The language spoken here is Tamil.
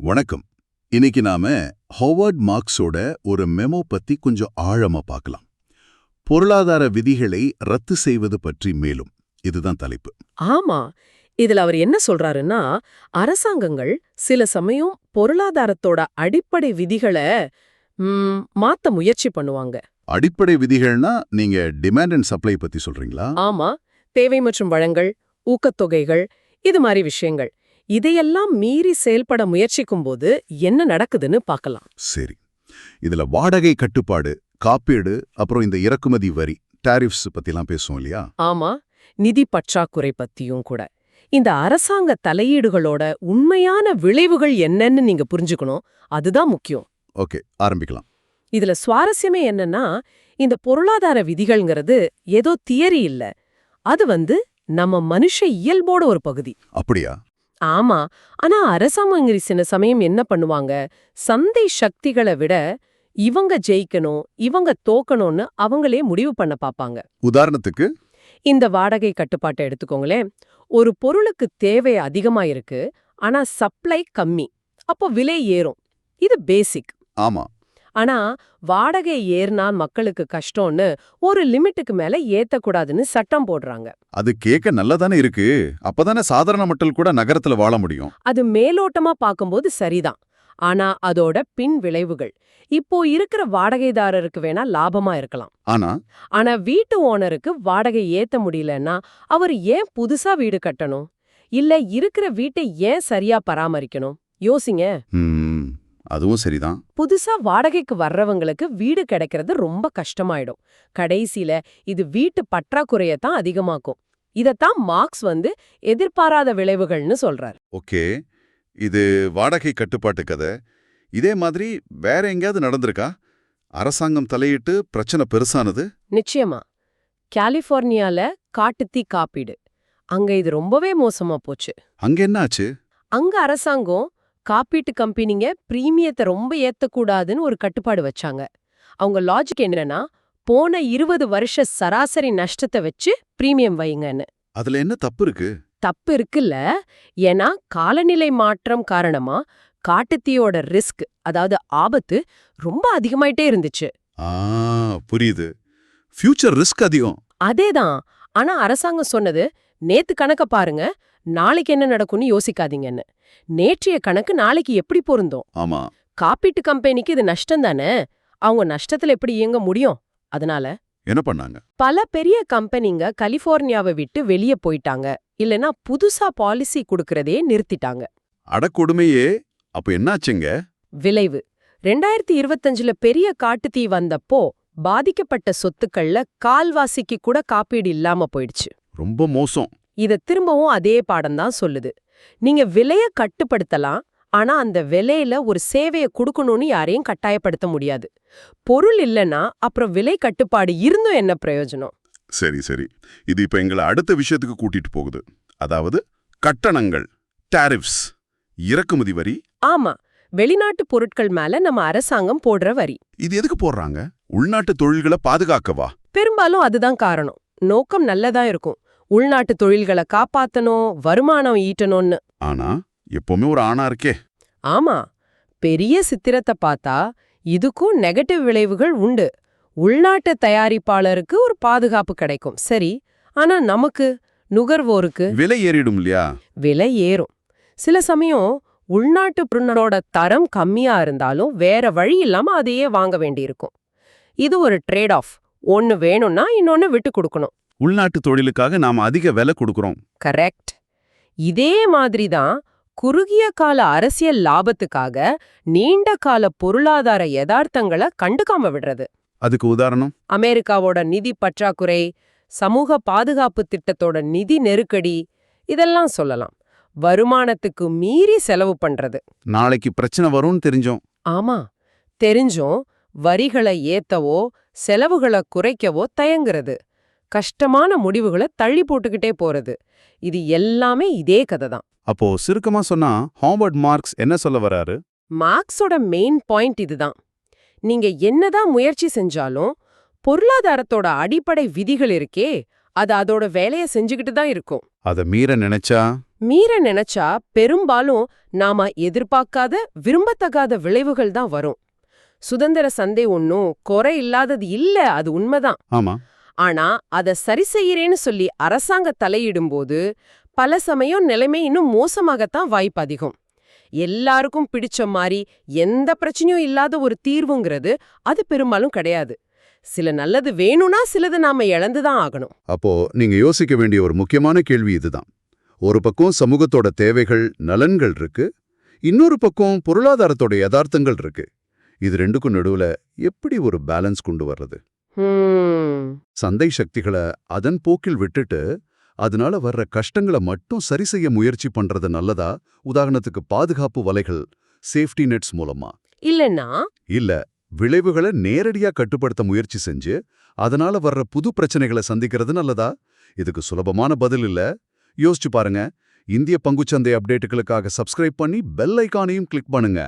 வணக்கம். இன்னைக்கு நாம ஹோவர்ட் மார்க்ஸோட ஒரு மெமோ பத்தி கொஞ்சம் ஆழமா பார்க்கலாம். பொருளாதார விதிகளை ரத்து செய்வது பற்றி மேலும். இதுதான் தலைப்பு. ஆமா. இதுல அவர் என்ன சொல்றாருன்னா அரசாங்கங்கள் சில சமயம் பொருளாதாரத்தோட அடிப்படை விதிகளை மாத்த முயற்சி பண்ணுவாங்க. அடிப்படை விதிகள்னா நீங்க டிமாண்ட் அண்ட் சப்ளை பத்தி சொல்றீங்களா? ஆமா. தேவை மற்றும் வழங்கல் ஊக்கத்தொகைகள் இது மாதிரி விஷயங்கள். இதையெல்லாம் மீறி செயல்பட முயற்சிக்கும்போது என்ன நடக்குதுன்னு பார்க்கலாம். சரி. இதுல வாடகை கட்டுப்பாடு காப்பீடு அப்புறம் இந்த இறக்குமதி வரி டாரிஃப்ஸ் பத்திலாம் பேசுவோம் இல்லையா? ஆமா. நிதி பற்றாக்குறை பத்தியும் கூட. இந்த அரசாங்க தலையீடுகளோட உண்மையான விளைவுகள் என்னன்னு நீங்க புரிஞ்சுக்கணும். அதுதான் முக்கியம். ஓகே ஆரம்பிக்கலாம். இதுல சுவாரஸ்யமே என்னன்னா இந்த பொருளாதார விதிகள்ங்கிறது ஏதோ தியரி இல்ல. அது வந்து நம்ம மனுஷ இயல்போட ஒரு பகுதி. அப்படியா? ஆமா. ஆனா அரசாங்கங்கிற சில சமயம் என்ன பண்ணுவாங்க? சந்தை சக்திகளை விட இவங்க ஜெயிக்கணும் இவங்க தோக்கணும்னு அவங்களே முடிவு பண்ண பாப்பாங்க. உதாரணத்துக்கு? இந்த வாடகை கட்டுப்பாட்டை எடுத்துக்கோங்களேன். ஒரு பொருளுக்கு தேவை அதிகமா இருக்கு ஆனா சப்ளை கம்மி. அப்போ விலை ஏறும். இது பேசிக் ஆமா. ஆனா வாடகை ஏறினா மக்களுக்கு கஷ்டம்னு ஒரு லிமிட்டுக்கு மேல ஏத்தக்கூடாதுன்னு சட்டம் போடுறாங்க. அது கேட்க நல்லதானே இருக்கு. அப்பதானே சாதாரண மக்கள் கூட நகரத்துல வாழ முடியும். அது மேலோட்டமா பார்க்கும்போது சரிதான். ஆனா அதோட பின் விளைவுகள். இப்போ இருக்கிற வாடகைதாரருக்கு வேணா லாபமா இருக்கலாம். ஆனா? ஆனா வீட்டு ஓனருக்கு வாடகை ஏத்த முடியலன்னா அவர் ஏன் புதுசா வீடு கட்டணும்? இல்ல இருக்கிற வீட்டை ஏன் சரியா பராமரிக்கணும்? யோசிங்க. ம், அதுவும் சரிதான். புதுசா வாடகைக்கு வர்றவங்களுக்கு வீடு கிடைக்கிறது ரொம்ப கஷ்டமாயிடும். கடைசியில இது வீட்டு பற்றாக்குறைய தான் அதிகமாக்கும். இதத்தான் மார்க்ஸ் வந்து எதிர்பாராத விளைவுகள்னு சொல்றாரு. ஓகே. இது வாடகை கட்டுப்பாட்டு கதை. இதே மாதிரி வேற எங்கேயாவது நடந்திருக்கா? அரசாங்கம் தலையிட்டு பிரச்சனை பெருசானது? நிச்சயமா. கலிஃபோர்னியால காட்டுத்தீ காப்பீடு. அங்க இது ரொம்பவே மோசமா போச்சு. அங்க என்ன ஆச்சு அங்க அரசாங்கம் காப்பீட்டு கம்பெனிங்க பிரீமியத்தை ரொம்ப ஏத்தக்கூடாதுன்னு ஒரு கட்டுப்பாடு வச்சாங்க. அவங்க லாஜிக் என்னன்னா போன இருபது வருஷ சராசரி நஷ்டத்தை வச்சு பிரீமியம் வைங்கன்னு. அதுல என்ன தப்பு இருக்கு? தப்பு இருக்குல்ல. ஏன்னா காலநிலை மாற்றம் காரணமா காட்டுத்தீயோட ரிஸ்க் அதாவது ஆபத்து ரொம்ப அதிகமாயிட்டே இருந்துச்சு. ஆ புரியுது. ஃபியூச்சர் ரிஸ்க் அதிகம். அதேதான். ஆனா அரசாங்கம் சொன்னது நேத்து கணக்க பாருங்க நாளைக்கு என்ன நடக்கும்னு யோசிக்காதீங்கன்னு. நேற்றைய கணக்கு நாளைக்கு எப்படி பொருந்தும்? ஆமா. காப்பீட்டு கம்பெனிக்கு இது நஷ்டம் தானே? அவங்க நஷ்டத்துல எப்படி இயங்க முடியும்? அதனால என்ன பண்ணாங்க? பல பெரிய கம்பெனிங்க கலிஃபோர்னியாவை விட்டு வெளியே போயிட்டாங்க. இல்லனா புதுசா பாலிசி கொடுக்கறதே நிறுத்திட்டாங்க. அடக்கொடுமையே அப்ப என்னாச்சுங்க? விளைவு. ரெண்டாயிரத்தி இருபத்தஞ்சுல பெரிய காட்டுத்தீ வந்தப்போ பாதிக்கப்பட்ட சொத்துக்கள்ல கால்வாசிக்கு கூட காப்பீடு இல்லாம போயிடுச்சு. ரொம்ப மோசம். இத திரும்பவும் அதே பாடம்தான் சொல்லுது. நீங்க விலைய கட்டுப்படுத்தலாம் ஆனா அந்த விலையில ஒரு சேவைய கொடுக்கணும்னு யாரையும் கட்டாயப்படுத்த முடியாது. பொருள் இல்லனா அப்புறம் விலை கட்டுப்பாடு இருந்தும் என்ன பிரயோஜனம்? சரி சரி. இது இப்ப எங்களை அடுத்த விஷயத்துக்கு கூட்டிட்டு போகுது. அதாவது கட்டணங்கள் டாரிஃப்ஸ் இறக்குமதி வரி. ஆமா. வெளிநாட்டு பொருட்கள் மேல நம்ம அரசாங்கம் போடுற வரி. இது எதுக்கு போடுறாங்க? உள்நாட்டு தொழில்களை பாதுகாக்கவா? பெரும்பாலும் அதுதான் காரணம். நோக்கம் நல்லதா இருக்கும். உள்நாட்டு தொழில்களை காப்பாத்தணும் வருமானம் ஈட்டணும்னு. ஆனா எப்பவுமே ஒரு ஆணா இருக்கே. ஆமா பெரிய சித்திரத்தை பார்த்தா இதுக்கும் நெகட்டிவ் விளைவுகள் உண்டு. உள்நாட்டு தயாரிப்பாளருக்கு ஒரு பாதுகாப்பு கிடைக்கும். சரி ஆனா நமக்கு நுகர்வோருக்கு? விலை ஏறிடும் இல்லையா? விலை ஏறும். சில சமயம் உள்நாட்டு பொருளோட தரம் கம்மியா இருந்தாலும் வேற வழி இல்லாம அதையே வாங்க வேண்டியிருக்கும். இது ஒரு ட்ரேட் ஆஃப் ஒன்னு வேணும்னா இன்னொன்னு விட்டு கொடுக்கணும். உள்நாட்டு தொழிலுக்காக நாம அதிக விலை கொடுக்கறோம். கரெக்ட் இதே மாதிரி தான் குறுகிய கால அரசியல் லாபத்துக்காக நீண்ட கால பொருளாதார யதார்த்தங்களை கண்டுக்காம விடுறது. அதுக்கு உதாரணம்? அமெரிக்காவோட நிதி பற்றாக்குறை சமூக பாதுகாப்பு திட்டத்தோட நிதி நெருக்கடி இதெல்லாம் சொல்லலாம். வருமானத்துக்கு மீறி செலவு பண்றது. நாளைக்கு பிரச்சனை வரும்னு தெரிஞ்சோம். ஆமா. தெரிஞ்சும் வரிகளை ஏத்தவோ செலவுகளை குறைக்கவோ தயங்குறது. கஷ்டமான முடிவுகளை தள்ளி போட்டுக்கிட்டே போறது. இது எல்லாமே இதே கதை தான் அப்போ சுருக்கமா சொன்னா ஹார்வர்ட் மார்க்ஸ் என்ன சொல்ல வராரு? மார்க்ஸோட மெயின் பாயிண்ட் இதுதான். நீங்க என்னதான் முயற்சி செஞ்சாலும் பொருளாதாரத்தோட அடிப்படை விதிகள் இருக்கே அது அதோட வேலைய செஞ்சுக்கிட்டு தான் இருக்கும். அத மீற நினைச்சா? மீற நினைச்சா பெரும்பாலும் நாம எதிர்பார்க்காத விரும்பத்தகாத விளைவுகள் தான் வரும். சுதந்திர சந்தை ஒன்னும் குறை இல்லாதது இல்ல அது உண்மைதான். ஆமா. ஆனா அத சரி செய்யறேன்னு சொல்லி அரசாங்க தலையிடும்போது பல சமயம் நிலைமை இன்னும் மோசமாகத்தான் வாய்ப்பு அதிகம். எல்லாருக்கும் பிடிச்ச மாதிரி எந்த பிரச்சனையும் இல்லாத ஒரு தீர்வுங்கிறது அது பெரும்பாலும் கிடையாது. சில நல்லது வேணும்னா சிலது நாம இழந்துதான் ஆகணும். அப்போ நீங்க யோசிக்க வேண்டிய ஒரு முக்கியமான கேள்வி இதுதான். ஒரு பக்கம் சமூகத்தோட தேவைகள் நலன்கள் இருக்கு. இன்னொரு பக்கம் பொருளாதாரத்தோட யதார்த்தங்கள் இருக்கு. இது ரெண்டுக்கும் நடுவுல எப்படி ஒரு பேலன்ஸ் கொண்டு வர்றது? சந்தை சக்திகளை அதன் போக்கில் விட்டுட்டு அதனால வர்ற கஷ்டங்களை மட்டும் சரி செய்ய முயற்சி பண்றது நல்லதா? உதாரணத்துக்கு பாதுகாப்பு வலைகள் சேஃப்டி நெட்ஸ் மூலமா. இல்லைன்னா இல்ல விளைவுகளை நேரடியா கட்டுப்படுத்த முயற்சி செஞ்சு அதனால வர்ற புது பிரச்சனைகளை சந்திக்கிறது நல்லதா? இதுக்கு சுலபமான பதில் இல்ல. யோசிச்சு பாருங்க. இந்திய பங்குச்சந்தை அப்டேட்டுகளுக்காக சப்ஸ்கிரைப் பண்ணி பெல் ஐகானையும் கிளிக் பண்ணுங்க.